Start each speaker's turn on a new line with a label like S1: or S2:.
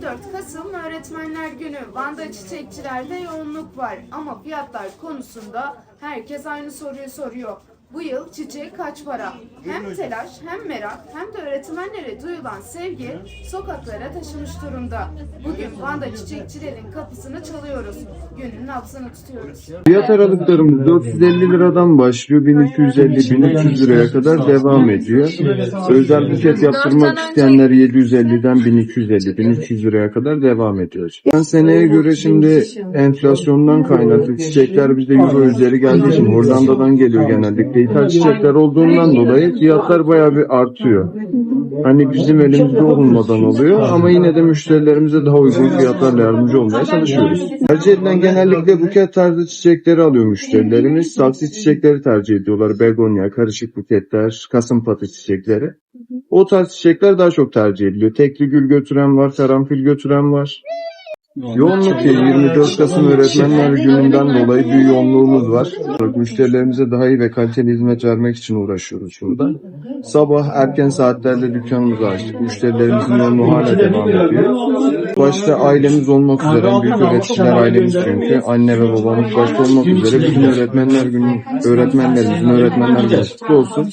S1: 14 Kasım Öğretmenler Günü. Van'da çiçekçilerde yoğunluk var ama fiyatlar konusunda herkes aynı soruyu soruyor. Bu yıl çiçeği kaç para? Hem telaş hem merak hem de öğretmenlere duyulan sevgi sokaklara taşımış durumda. Bugün Van'da çiçekçilerin kapısını çalıyoruz. Günün nabzını tutuyoruz.
S2: Fiyat aralıklarımız 450 liradan başlıyor 1250-1300 liraya kadar devam ediyor. Özel buket yaptırmak isteyenler 750'den 1250-1300 liraya kadar devam ediyor. Ben seneye göre şimdi enflasyondan kaynaklı çiçekler bizde euro üzeri geldiği için Hollanda'dan geliyor genellikle. İthal çiçekler olduğundan dolayı fiyatlar bayağı bir artıyor. Hani bizim elimizde olmadan oluyor ama yine de müşterilerimize daha uygun fiyatlarla yardımcı olmaya çalışıyoruz. Tercih edilen genellikle buket tarzı çiçekleri alıyor müşterilerimiz. Saksı çiçekleri tercih ediyorlar. Begonya, karışık buketler, kasımpatı çiçekleri. O tarz çiçekler daha çok tercih ediliyor. Tekli gül götüren var, karanfil götüren var. Yoğunluk değil, 24 Kasım Öğretmenler Günü'nden dolayı bir yoğunluğumuz var. Müşterilerimize daha iyi ve kaliteli hizmet vermek için uğraşıyoruz burada. Sabah erken saatlerde dükkanımızı açtık. Müşterilerimizin yoğunluğu hala devam ediyor. Başta ailemiz olmak üzere, büyük öğreticiler ailemiz çünkü. Anne ve babamız başta olmak üzere bütün öğretmenler günü, öğretmenlerimizin öğretmenler günü kutlu olsun.